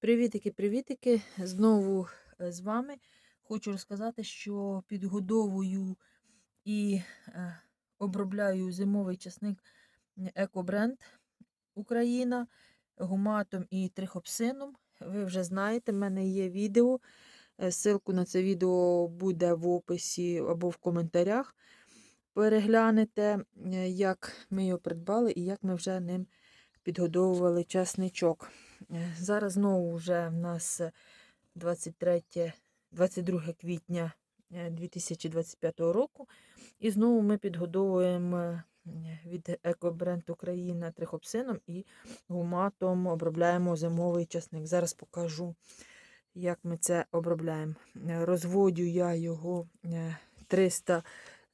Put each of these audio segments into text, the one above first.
Привітики-привітики! Знову е, з вами. Хочу розказати, що підгодовую і е, обробляю зимовий часник Екобренд Україна гуматом і трихопсином. Ви вже знаєте, в мене є відео. Е, Ссылку на це відео буде в описі або в коментарях. Переглянете, як ми його придбали і як ми вже ним підгодовували часничок. Е, Зараз знову вже в нас 23, 22 квітня е, 2025 року. І знову ми підгодовуємо е, від Екобренд Україна трихопсином і гуматом обробляємо зимовий часник. Зараз покажу, як ми це обробляємо. Е, Розводю я його е, 300,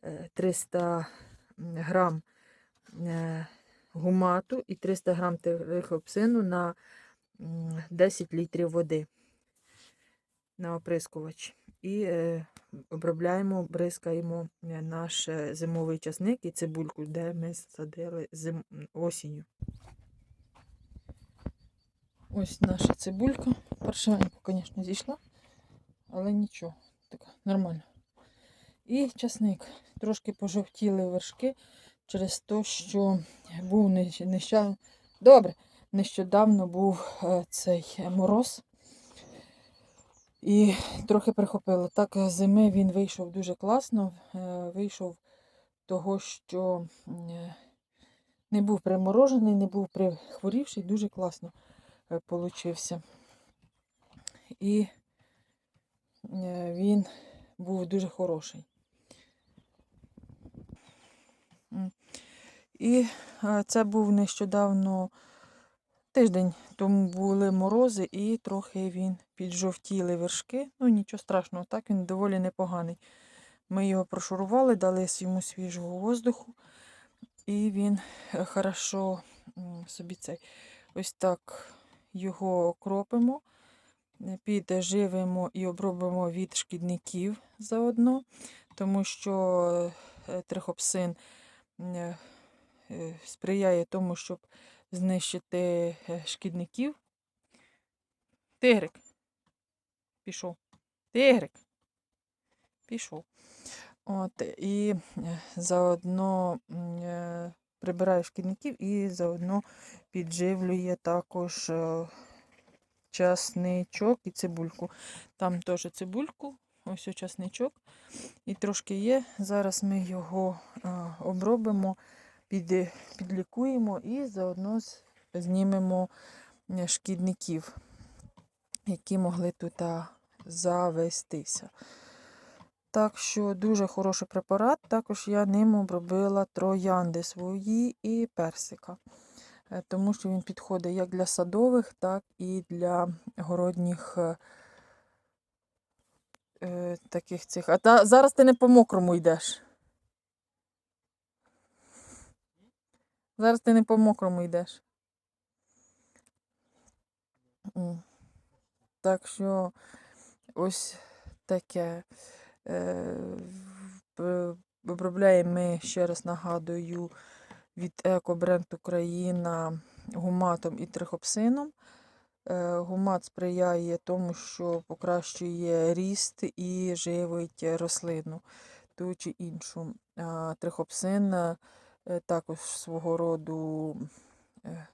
е, 300 грам е, гумату і 300 грам трихопсину на 10 літрів води на оприскувач. І е, обробляємо, бризкаємо е, наш е, зимовий часник і цибульку, де ми садили зим... осінню. Ось наша цибулька. Паршивенько, звісно, зійшла, але нічого, така нормально. І часник. Трошки пожовтіли вершки через те, що був нещодавно. Добре, нещодавно був е, цей мороз. І трохи прихопило. Так, е, зими він вийшов дуже класно. е, Вийшов того, що е, не був приморожений, не був прихворівший, дуже класно е, получився. І е, він був дуже хороший. І е, це був нещодавно тиждень тому були морози, і трохи він піджовтіли вершки. Ну, нічого страшного, так він доволі непоганий. Ми його прошурували, дали йому свіжого воздуху, і він е, хорошо собі цей ось так його окропимо, е, підживимо і обробимо від шкідників заодно, тому що е, трихопсин е, сприяє тому, щоб знищити е, шкідників. Тигрик. Пішов. Тигрик. Пішов. От, і е, заодно е, прибирає шкідників і заодно підживлює також часничок і цибульку. Там теж цибульку, ось часничок. І трошки є. Зараз ми його обробимо під, підлікуємо і заодно знімемо е, шкідників, які могли тут завестися. Так що дуже хороший препарат. Також я ним обробила троянди свої і персика. Е, Тому що він підходить як для садових, так і для городніх е, таких цих. А та, зараз ти не по мокрому йдеш. Зараз ти не по мокрому йдеш. Так що ось таке. Е, п- Обробляємо ми, ще раз нагадую, від Екобренд Україна гуматом і трихопсином. Е, Гумат сприяє тому, що покращує ріст і живить рослину ту чи іншу. Трихопсин е, е, також свого роду е,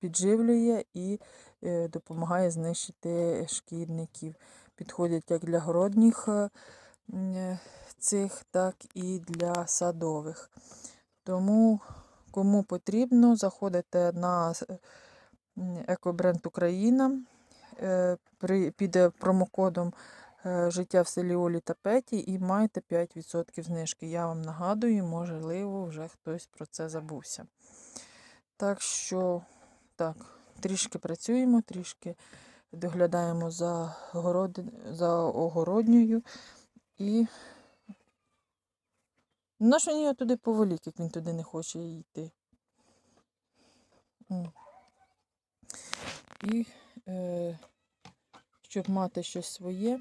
підживлює і е, допомагає знищити шкідників. Підходять як для городніх е, е, цих, так і для садових. Тому, кому потрібно, заходите на Екобренд Україна е, під е, промокодом е, Життя в селі Олі та Петі і маєте 5% знижки. Я вам нагадую, можливо, вже хтось про це забувся. Так що, так, трішки працюємо, трішки доглядаємо за, городи, за огородньою і. На що його туди поволік, як він туди не хоче йти. І е, щоб мати щось своє,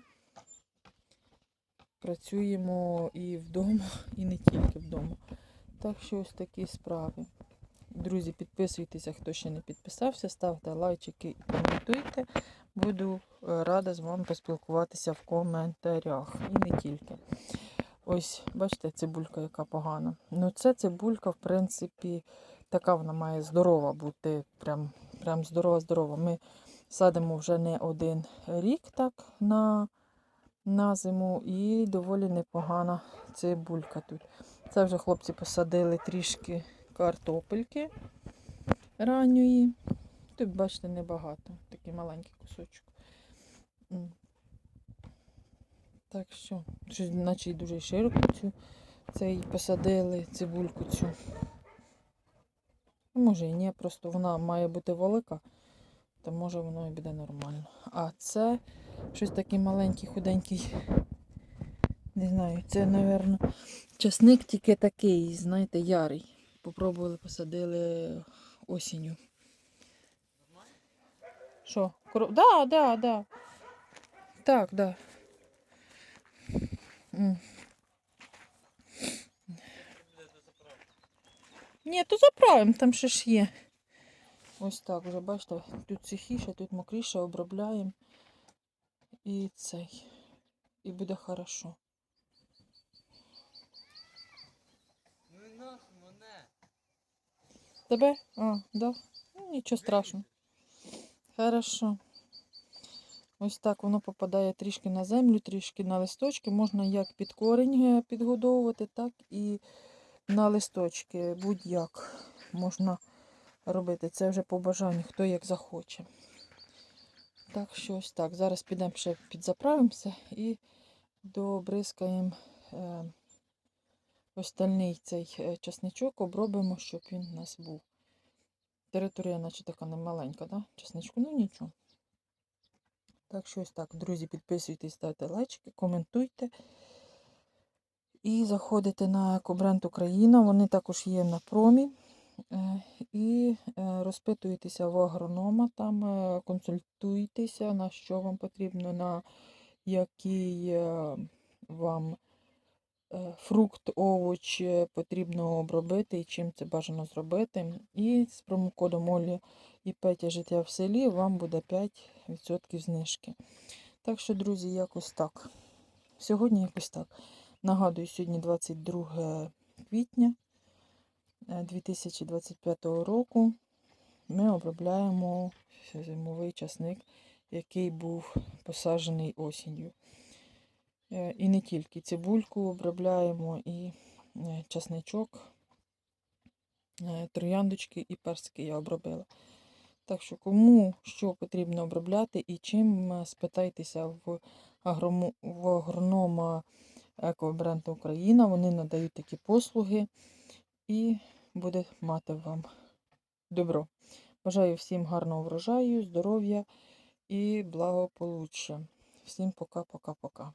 працюємо і вдома, і не тільки вдома. Так що ось такі справи. Друзі, підписуйтеся, хто ще не підписався, ставте лайчики і коментуйте. Буду е, рада з вами поспілкуватися в коментарях. І не тільки. Ось, бачите, цибулька, яка погана. Ну, це цибулька, в принципі, така вона має здорова бути. Прям, прям здорова-здорова. Ми садимо вже не один рік так на, на зиму, і доволі непогана цибулька тут. Це вже хлопці посадили трішки картопельки ранньої. Тут, бачите, небагато. Такий маленький кусочок. Так що, наче й дуже широко цю цей посадили цибульку цю. Може і ні, просто вона має бути велика, то може воно і буде нормально. А це щось такий маленький, худенький. Не знаю, це, напевно, часник тільки такий, знаєте, ярий. Попробували, посадили осінню. Що? Коро... Да, да, да. Так, да. Ні, то заправимо, там ще ж є. Ось так, вже бачите, тут сухіше, тут мокріше, обробляємо. І цей. І буде хорошо. Ну мене. Тебе? А, да? Ну, нічого страшного. Хорошо. Ось так воно попадає трішки на землю, трішки на листочки. Можна як під корінь е, підгодовувати, так і на листочки. Будь-як можна робити. Це вже по бажанню, хто як захоче. Так що ось так. Зараз підемо ще підзаправимося і добризкаємо е, остальний цей е, часничок, обробимо, щоб він у нас був. Територія, наче така немаленька, да? Часничку, ну нічого. Так що ось так, друзі, підписуйтесь, ставте лайчики, коментуйте. І заходите на екобренд Україна. Вони також є на промі. Е, І е, розпитуєтеся в агронома, там е, консультуйтеся, на що вам потрібно, на який вам фрукт, овоч потрібно обробити і чим це бажано зробити. І з промокодом Олі і Петя життя в селі вам буде 5% знижки. Так що, друзі, якось так. Сьогодні якось так. Нагадую, сьогодні 22 квітня 2025 року. Ми обробляємо зимовий часник, який був посаджений осінню. Е, І не тільки цибульку обробляємо, і е, часничок, е, трояндочки і персики я обробила. Так що, кому що потрібно обробляти і чим, е, спитайтеся в агронома Екобренду Україна. Вони надають такі послуги і буде мати вам добро. Бажаю всім гарного врожаю, здоров'я і благополуччя. Всім пока-пока-пока.